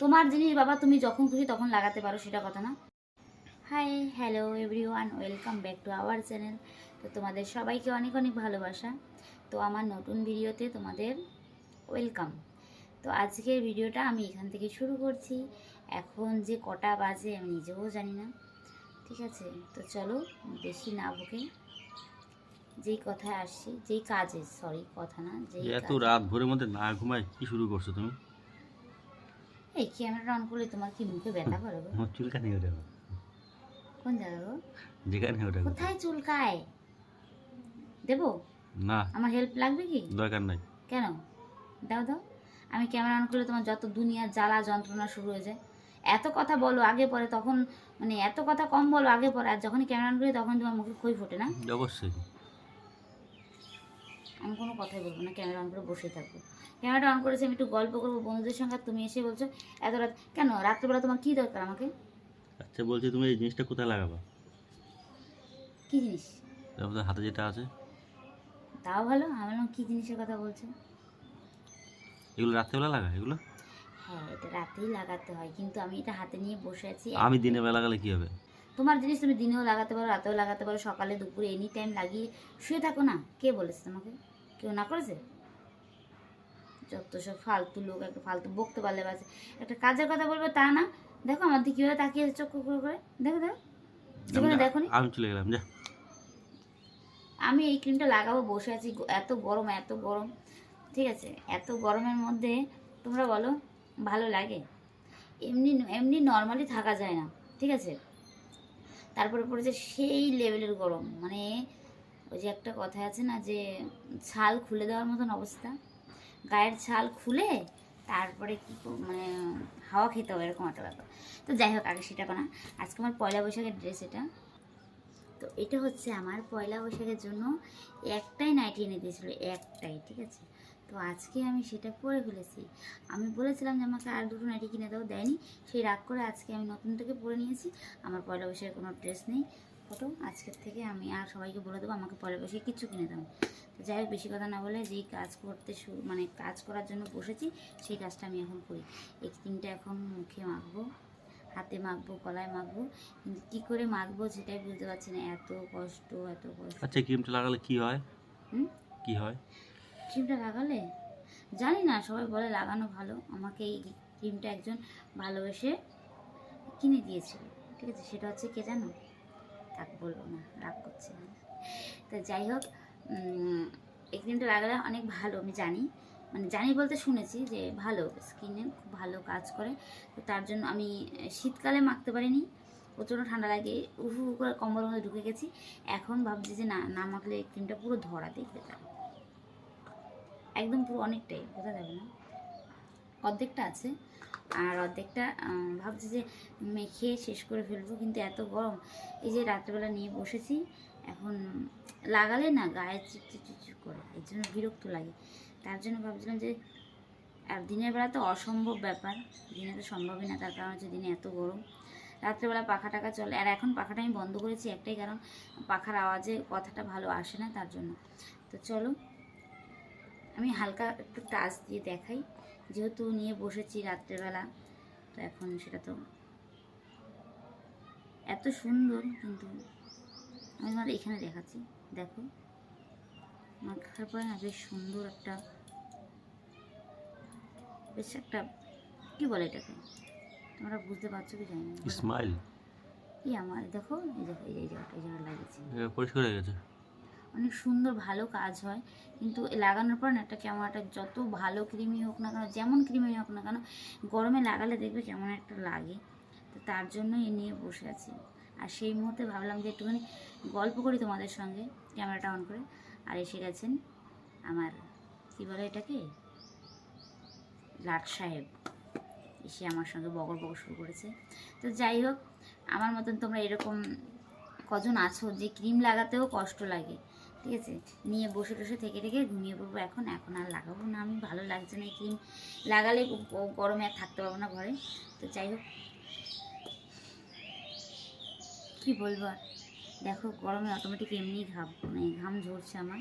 তোমার জিনিস বাবা তুমি যখন খুশি তখন লাগাতে পারো সেটা কথা না। Hi hello everyone welcome back to our channel তো তোমাদের সবাইকে অনেক অনেক ভালোবাসা। তো আমার নতুন ভিডিওতে তোমাদের ওয়েলকাম তো আজকের ভিডিওটা আমি এখান থেকে শুরু করছি। এখন যে কটা বাজে আমি নিজেও জানি না। ঠিক আছে? তো চলো বেশি না বকে। যেই কথায় আসছি যেই কাজে সরি কথা না যেই এত রাত ভোরের মধ্যে না ঘুমায় কি শুরু করছ তুমি? এই ক্যামেরাটা অন করলে তোমার কি মুখে ব্যথা করে গো? আমার চুলকানি ওঠে কোন জায়গা গো? যেখানে ওঠে কোথায় চুলকায়? দেবো? না। আমার হেল্প লাগবে কি? দরকার নাই। কেন? দাও দাও। আমি ক্যামেরা অন করলে তোমার যত দুনিয়ার জ্বালা যন্ত্রণা শুরু হয়ে যায়। এত কথা বলো আগে পরে তখন মানে এত কথা কম বলো আগে পরে। আর যখন ক্যামেরা অন করি তখন তোমার মুখে খই ফোটে না? অবশ্যই। আমি কোনো কথাই বলব না ক্যামেরা অন করে বসে থাকব। ক্যামেরাটা অন করেছি আমি একটু গল্প করব বন্ধুদের সঙ্গে আর তুমি এসে বলছো এত রাত কেন? রাত্রেবেলা তোমার কী দরকার আমাকে? আচ্ছা বলছি তুমি এই জিনিসটা কোথায় লাগাবা? কী জিনিস? তারপর হাতে যেটা আছে। তাও ভালো? আমার কী জিনিসের কথা বলছো? এগুলো রাত্রেবেলা লাগা? এগুলো? হ্যাঁ এটা রাতেই লাগাতে হয় কিন্তু আমি এটা হাতে নিয়ে বসে আছি। আমি দিনের বেলা লাগালে কী হবে? তোমার জিনিস তুমি দিনেও লাগাতে পারো রাতেও লাগাতে পারো সকালে দুপুরে এনি টাইম লাগিয়ে শুয়ে থাকো না। কে বলেছে তোমাকে? কেউ না করেছে? যত সব ফালতু লোক একটা ফালতু বকতে পারলে বাজে। একটা কাজের কথা বলবে তা না। দেখো আমার দিকে কীভাবে তাকিয়ে আছে চোখ করে করে। দেখো দেখো। জীবনে আমি চলে গেলাম যা। আমি এই ক্রিমটা লাগাবো বসে আছি এত গরম এত গরম। ঠিক আছে? এত গরমের মধ্যে তোমরা বলো ভালো লাগে? এমনি এমনি নর্মালি থাকা যায় না। ঠিক আছে? তারপরে পড়েছে সেই লেভেলের গরম। মানে ওই যে একটা কথা আছে না যে, ছাল খুলে দেওয়ার মতন অবস্থা। গায়ের ছাল খুলে তারপরে কি মানে হাওয়া খেতে হবে এরকম একটা ব্যাপার। তো যাই হোক, আগে সেটা না আজকে আমার পয়লা বৈশাখের ড্রেস এটা। তো এটা হচ্ছে আমার পয়লা বৈশাখের জন্য একটাই নাইটি এনে দিয়েছিল, একটাই, ঠিক আছে? তো আজকে আমি সেটা পরে ফেলেছি। আমি বলেছিলাম যে আমাকে আর দুটো নাইটি কিনে দাও দেয়নি। সেই রাগ করে আজকে আমি নতুনটাকে পরে নিয়েছি। আমার পয়লা বৈশাখে কোনো ড্রেস নেই। ফটো আজকের থেকে আমি আর সবাইকে বলে দেবো আমাকে পয়লা বৈশাখে কিচ্ছু কিনে দাও। তো যাই হোক বেশি কথা না বলে যেই কাজ করতে শুরু মানে কাজ করার জন্য বসেছি সেই কাজটা আমি এখন করি। এই ক্রিমটা এখন মুখে মাখবো হাতে মাখবো গলায় মাখবো। কিন্তু কী করে মাখবো সেটাই বুঝতে পারছি না। এত কষ্ট এত কষ্ট। আচ্ছা ক্রিমটা লাগালে কি হয়? হুম? কি হয়? ক্রিমটা লাগালে? জানি না, সবাই বলে লাগানো ভালো। আমাকে এই ক্রিমটা একজন ভালোবেসে কিনে দিয়েছিল। ঠিক আছে, সেটা হচ্ছে কে জানো? তাকে বলব না, রাগ করছে তো যাই হোক এই ক্রিমটা লাগালে অনেক ভালো, আমি জানি। মানে জানি বলতে শুনেছি যে ভালো স্কিনে খুব ভালো কাজ করে। তো তার জন্য আমি শীতকালে মাখতে পারিনি, প্রচণ্ড ঠান্ডা লাগে উহু করে কম্বলের মধ্যে ঢুকে গেছি। এখন ভাবছি যে না না মাখলে ক্রিমটা পুরো ধরা দেখবে যাবে একদম পুরো অনেকটাই, বোঝা যাবে না? অর্ধেকটা আছে। আর অর্ধেকটা ভাবছি যে মেখে শেষ করে ফেলব, কিন্তু এত গরম। এই যে রাত্রেবেলা নিয়ে বসেছি, এখন লাগালে না গায়ে চিপচিপ চিপচিপ করে, এর জন্য বিরক্ত লাগে। তার জন্য ভাবছিলাম যে, আর দিনের বেলা তো অসম্ভব ব্যাপার, দিনে তো সম্ভবই না, তার কারণ হচ্ছে দিনে এত গরম। রাত্রেবেলা পাখা টাকা চলে, আর এখন পাখাটা আমি বন্ধ করেছি একটাই কারণ, পাখার আওয়াজে কথাটা ভালো আসে না তার জন্য। তো চলো আমি হালকা একটু টাচ দিয়ে দেখাই। যেহেতু নিয়ে বসেছি রাত্রেবেলা তো এখন সেটা তো এত সুন্দর কিন্তু আমি তোমার এখানে দেখাচ্ছি। দেখো মাখার পরে না বেশ সুন্দর একটা বেশ একটা কি বলে এটাকে? তোমরা বুঝতে পারছ কি জানি না। স্মাইল এই আমার দেখো এই দেখো এই জায়গাটা এই জায়গাটা লাগিয়েছি। পরিষ্কার হয়ে গেছে। অনেক সুন্দর, ভালো কাজ হয়। কিন্তু লাগানোর পর না, একটা কেমন একটা যত ভালো ক্রিমই হোক না কেন, যেমন ক্রিমই হোক না কেন, গরমে লাগালে দেখবে কেমন একটা লাগে। তো তার জন্য এ নিয়ে বসে আছি। আর সেই মুহূর্তে ভাবলাম যে একটুখানি গল্প করি তোমাদের সঙ্গে, ক্যামেরাটা অন করে। আর এসে গেছেন আমার, কী বলে এটাকে? লাট সাহেব। এসে আমার সঙ্গে বগর বগর শুরু করেছে। তো যাই হোক, আমার মতন তোমরা এরকম কজন আছো যে ক্রিম লাগাতেও কষ্ট লাগে। ঠিক আছে? নিয়ে বসে টসে থেকে থেকে ঘুমিয়ে পড়ব এখন। এখন আর লাগাবো না আমি। ভালো লাগছে না এই ক্রিম। লাগালে গরমে আর থাকতে পারব না ঘরে। তো যাই হোক। কী বলব আর? দেখো, গরমে অটোমেটিক এমনি ঘাম মানে ঘাম ঝরছে আমার।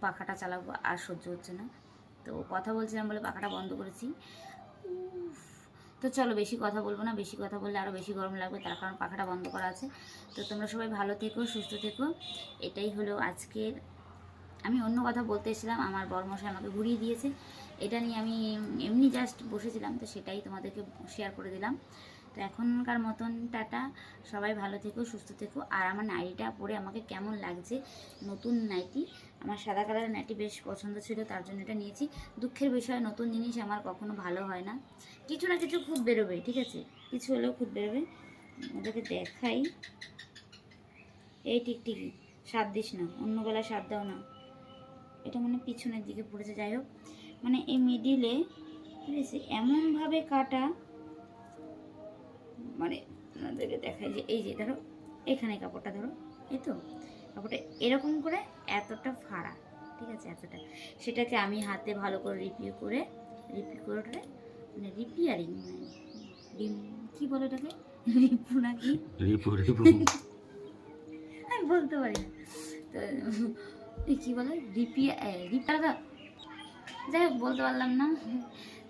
পাখাটা চালাবো আর সহ্য হচ্ছে না। তো কথা বলছিলাম বলে পাখাটা বন্ধ করেছি। তো চলো বেশি কথা বলব না, বেশি কথা বললে আরও বেশি গরম লাগবে, তার কারণ পাখাটা বন্ধ করা আছে। তো তোমরা সবাই ভালো থেকো, সুস্থ থেকো। এটাই হলো আজকের, আমি অন্য কথা বলতে এসেছিলাম, আমার বরমশাই আমাকে ঘুরিয়ে দিয়েছে। এটা নিয়ে আমি এমনি জাস্ট বসেছিলাম, তো সেটাই তোমাদেরকে শেয়ার করে দিলাম। তো এখনকার মতন টাটা। সবাই ভালো থেকো, সুস্থ থেকো। আর আমার নাইটিটা পরে আমাকে কেমন লাগছে নতুন নাইটি? আমার সাদা কালারের নাইটি বেশ পছন্দ ছিল, তার জন্য এটা নিয়েছি। দুঃখের বিষয়, নতুন জিনিস আমার কখনো ভালো হয় না। কিছু না কিছু খুব বেরোবে, ঠিক আছে? কিছু হলেও খুব বেরোবে। ওদেরকে দেখাই। এই টিকটিকি সাত দিস না, অন্য বেলা সাত দাও না। এটা মানে পিছনের দিকে পড়েছে, যাই হোক। মানে এই মিডিলে, ঠিক আছে? এমনভাবে কাটা মানে আপনাদেরকে দেখাই যে এই যে ধরো এখানে কাপড়টা ধরো এই তো? কাপড়টা এরকম করে এতটা ফাড়া ঠিক আছে এতটা। সেটাকে আমি হাতে ভালো করে রিপিউ করে রিপিউ করে ওটাকে মানে রিপিয়ারিং মানে রিম- কি বলে ওটাকে? রিপু নাকি? রিপু রিপু। আমি বলতে পারি না। তো কী বলে? রিপিয়া রিপার যাই হোক, বলতে পারলাম না।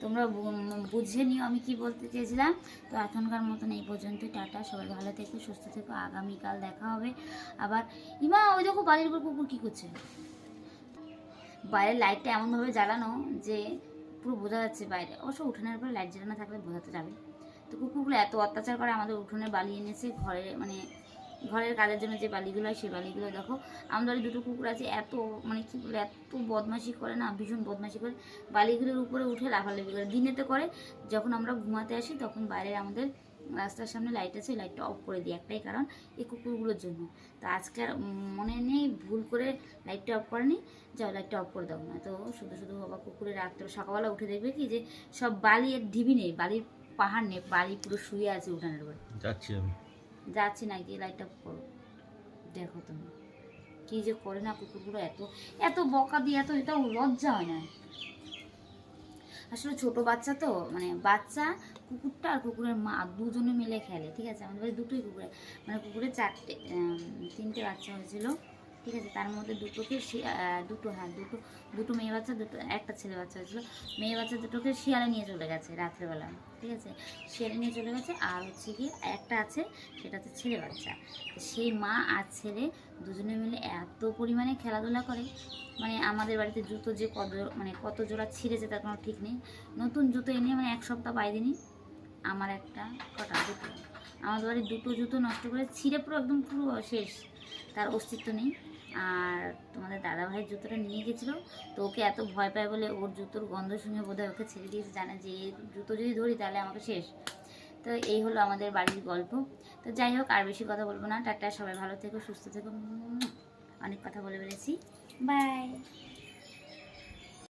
তোমরা বুঝে নিও আমি কি বলতে চেয়েছিলাম। তো এখনকার মতন এই পর্যন্ত টাটা, সবাই ভালো থেকো, সুস্থ থেকো, আগামীকাল দেখা হবে। আবার, ইমা, ওই দেখো বাড়ির উপর কুকুর কী করছে। বাইরের লাইটটা এমনভাবে জ্বালানো যে পুরো বোঝা যাচ্ছে বাইরে। অবশ্য উঠানের পরে লাইট জ্বালানো থাকলে বোঝাতে যাবে। তো কুকুরগুলো এত অত্যাচার করে আমাদের উঠোনে বালি এনেছে, ঘরে মানে ঘরের কাজের জন্য যে বালিগুলো হয় সেই বালিগুলো দেখো। আমাদের দুটো কুকুর আছে, এত মানে কি বলে, এত বদমাশি করে না, ভীষণ বদমাশি করে। বালিগুলোর উপরে উঠে লাফালাফি করে। দিনেতে করে, যখন আমরা ঘুমাতে আসি, তখন বাইরে আমাদের রাস্তার সামনে লাইট আছে লাইটটা অফ করে দিই। একটাই কারণ, এই কুকুরগুলোর জন্য। তো আজকে আর মনে নেই, ভুল করে লাইটটা অফ করেনি। যাও লাইটটা অফ করে দাও। না তো শুধু শুধু বাবা কুকুরে রাখতে সকালবেলা উঠে দেখবে কি যে, সব বালি আর ঢিবি নেই, বালির পাহাড় নেই, বালি পুরো শুয়ে আছে উঠানের উপরে। যাচ্ছি আমি। যাচ্ছি না, গিয়ে লাইটটা করো। দেখো তুমি, কি যে করে না কুকুরগুলো এত এত বকা দিয়ে, এত, এটা লজ্জা হয় না। আসলে ছোট বাচ্চা তো মানে বাচ্চা, কুকুরটা আর কুকুরের মা দুজনে মিলে খেলে, ঠিক আছে? আমাদের বাড়ি দুটোই কুকুরে মানে কুকুরের চারটে তিনটে বাচ্চা হয়েছিল। ঠিক আছে, তার মধ্যে দুটোকে দুটো হ্যাঁ দুটো দুটো মেয়ে বাচ্চা, দুটো, একটা ছেলে বাচ্চা হয়েছিল। মেয়ে বাচ্চা দুটোকে শিয়ালে নিয়ে চলে গেছে রাত্রেবেলা, ঠিক আছে? শিয়ালে নিয়ে চলে গেছে, আর হচ্ছে কি একটা আছে, সেটা হচ্ছে ছেলে বাচ্চা। সেই মা আর ছেলে দুজনে মিলে এত পরিমাণে খেলাধুলা করে মানে আমাদের বাড়িতে জুতো যে কত মানে কত জোড়া ছিঁড়েছে তার কোনো ঠিক নেই। নতুন জুতো এনে মানে এক সপ্তাহ দিনই আমার একটা, কটা, দুটো। আমাদের বাড়ির দুটো জুতো নষ্ট করে ছিঁড়ে পুরো একদম পুরো শেষ, তার অস্তিত্ব নেই। আর তোমাদের দাদাভাইয়ের জুতোটা নিয়ে গেছিল, তো ওকে এত ভয় পায় বলে ওর জুতোর গন্ধ শুনে বোধহয় ওকে ছেড়ে দিয়েছে, জানে যে জুতো যদি ধরি তাহলে আমাকে শেষ। তো এই হলো আমাদের বাড়ির গল্প। তো যাই হোক, আর বেশি কথা বলব না। টাটা, সবাই ভালো থেকো, সুস্থ থেকো। অনেক কথা বলে ফেলেছি। বাই।